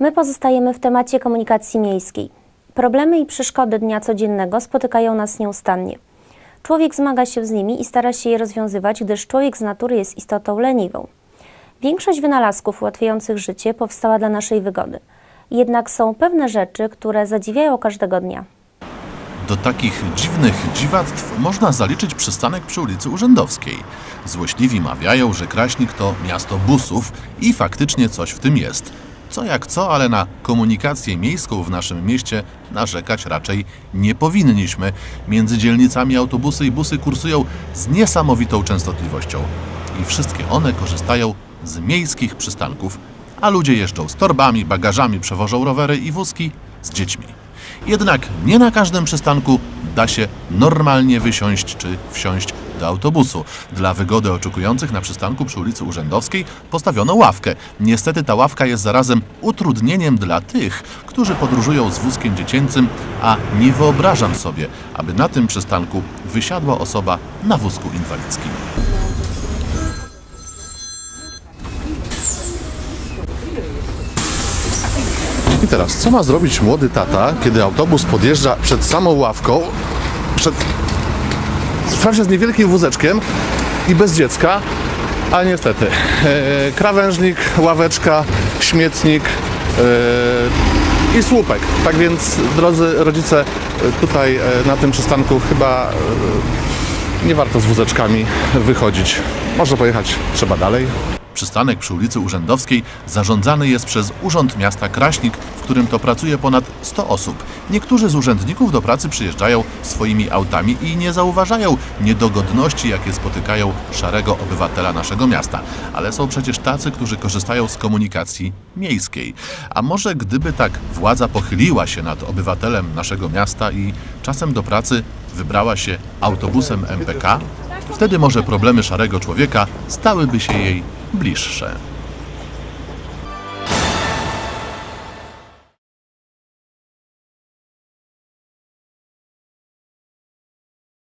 My pozostajemy w temacie komunikacji miejskiej. Problemy i przeszkody dnia codziennego spotykają nas nieustannie. Człowiek zmaga się z nimi i stara się je rozwiązywać, gdyż człowiek z natury jest istotą leniwą. Większość wynalazków ułatwiających życie powstała dla naszej wygody. Jednak są pewne rzeczy, które zadziwiają każdego dnia. Do takich dziwnych dziwactw można zaliczyć przystanek przy ulicy Urzędowskiej. Złośliwi mawiają, że Kraśnik to miasto busów i faktycznie coś w tym jest. Co jak co, ale na komunikację miejską w naszym mieście narzekać raczej nie powinniśmy. Między dzielnicami autobusy i busy kursują z niesamowitą częstotliwością. I wszystkie one korzystają z miejskich przystanków, a ludzie jeżdżą z torbami, bagażami, przewożą rowery i wózki z dziećmi. Jednak nie na każdym przystanku da się normalnie wysiąść czy wsiąść do autobusu. Dla wygody oczekujących na przystanku przy ulicy Urzędowskiej postawiono ławkę. Niestety ta ławka jest zarazem utrudnieniem dla tych, którzy podróżują z wózkiem dziecięcym, a nie wyobrażam sobie, aby na tym przystanku wysiadła osoba na wózku inwalidzkim. I teraz, co ma zrobić młody tata, kiedy autobus podjeżdża przed samą ławką, przed wprawdzie z niewielkim wózeczkiem i bez dziecka, ale niestety, e, krawężnik, ławeczka, śmietnik e, i słupek. Tak więc, drodzy rodzice, tutaj e, na tym przystanku chyba nie warto z wózeczkami wychodzić. Można pojechać, trzeba dalej. Przystanek przy ulicy Urzędowskiej zarządzany jest przez Urząd Miasta Kraśnik, w którym to pracuje ponad 100 osób. Niektórzy z urzędników do pracy przyjeżdżają swoimi autami i nie zauważają niedogodności, jakie spotykają szarego obywatela naszego miasta. Ale są przecież tacy, którzy korzystają z komunikacji miejskiej. A może gdyby tak władza pochyliła się nad obywatelem naszego miasta i czasem do pracy wybrała się autobusem MPK, wtedy może problemy szarego człowieka stałyby się jej bliższe.